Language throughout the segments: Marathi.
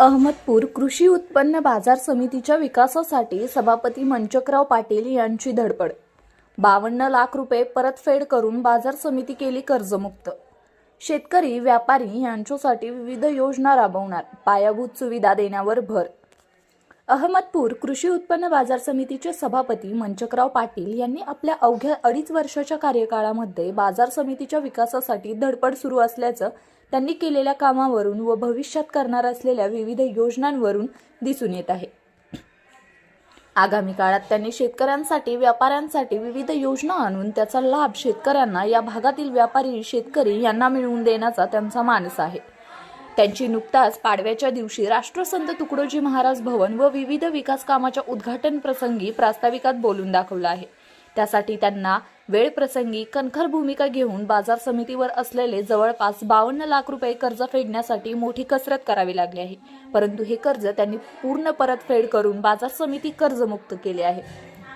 अहमदपूर कृषी उत्पन्न बाजार समितीच्या विकासासाठी सभापती मंचकराव पाटील यांची धडपड. बावन्न लाख रुपये परतफेड करून बाजार समिती केली कर्जमुक्त. शेतकरी व्यापारी यांच्यासाठी विविध योजना राबवणार. पायाभूत सुविधा देण्यावर भर. अहमदपूर कृषी उत्पन्न बाजार समितीचे सभापती मंचकराव पाटील यांनी आपल्या अवघ्या अडीच वर्षाच्या कार्यकाळामध्ये बाजार समितीच्या विकासासाठी धडपड सुरू असल्याचं त्यांनी केलेल्या कामावरून व भविष्यात करणार असलेल्या विविध योजनांवरून दिसून येत आहे. आगामी काळात त्यांनी शेतकऱ्यांसाठी व्यापाऱ्यांसाठी विविध योजना आणून त्याचा लाभ शेतकऱ्यांना या भागातील व्यापारी शेतकरी यांना मिळवून देण्याचा त्यांचा मानस आहे. त्यांची नुकताच पाडव्याच्या दिवशी राष्ट्रसंत तुकडोजी महाराज भवन व विविध विकास कामाच्या उद्घाटन प्रसंगी प्रास्ताविकात बोलून दाखवलं आहे. त्यासाठी त्यांना वेळ प्रसंगी कणखर भूमिका घेऊन बाजार समितीवर असलेले जवळपास बावन्न लाख रुपये कर्ज फेडण्यासाठी मोठी कसरत करावी लागली आहे. परंतु हे कर्ज त्यांनी पूर्ण परतफेड करून बाजार समिती कर्जमुक्त केले आहे.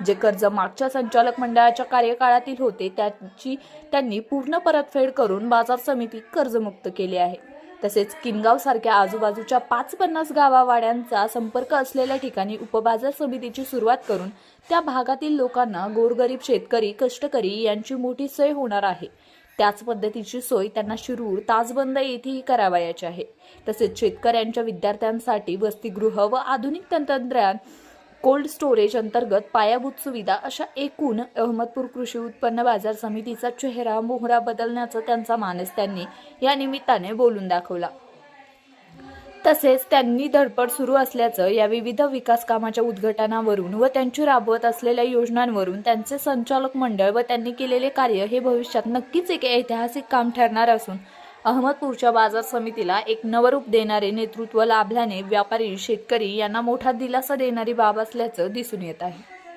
जे कर्ज मागच्या संचालक मंडळाच्या कार्यकाळातील होते त्याची त्यांनी पूर्ण परतफेड करून बाजार समिती कर्जमुक्त केली आहे. तसेच किनगाव सारख्या आजूबाजूच्या पाच पन्नास गावावाड्यांचा संपर्क असलेल्या ठिकाणी उपबाजार समितीची सुरुवात करून त्या भागातील लोकांना गोरगरीब शेतकरी कष्टकरी यांची मोठी सोय होणार आहे. त्याच पद्धतीची सोय त्यांना शिरूर ताजबंद येथेही करावयाची आहे. तसेच शेतकऱ्यांच्या विद्यार्थ्यांसाठी वसतिगृह व आधुनिक तंत्रज्ञान कोल्ड स्टोरेज अंतर्गत पायाभूत सुविधा अशा एकूण अहमदपूर कृषी उत्पन्न बाजार समितीचा चेहरा मोहरा बदलण्याचा त्यांचा मानस त्यांनी या निमित्ताने बोलून दाखवला. तसेच त्यांनी धडपड सुरू असल्याचं या विविध विकास कामाच्या उद्घाटनावरून व त्यांची राबवत असलेल्या योजनांवरून त्यांचे संचालक मंडळ व त्यांनी केलेले कार्य हे भविष्यात नक्कीच एक ऐतिहासिक काम ठरणार असून अहमदपूरच्या बाजार समितीला एक नवरूप देणारे नेतृत्व लाभल्याने व्यापारी शेतकरी यांना मोठा दिलासा देणारी बाब असल्याचं दिसून येत आहे.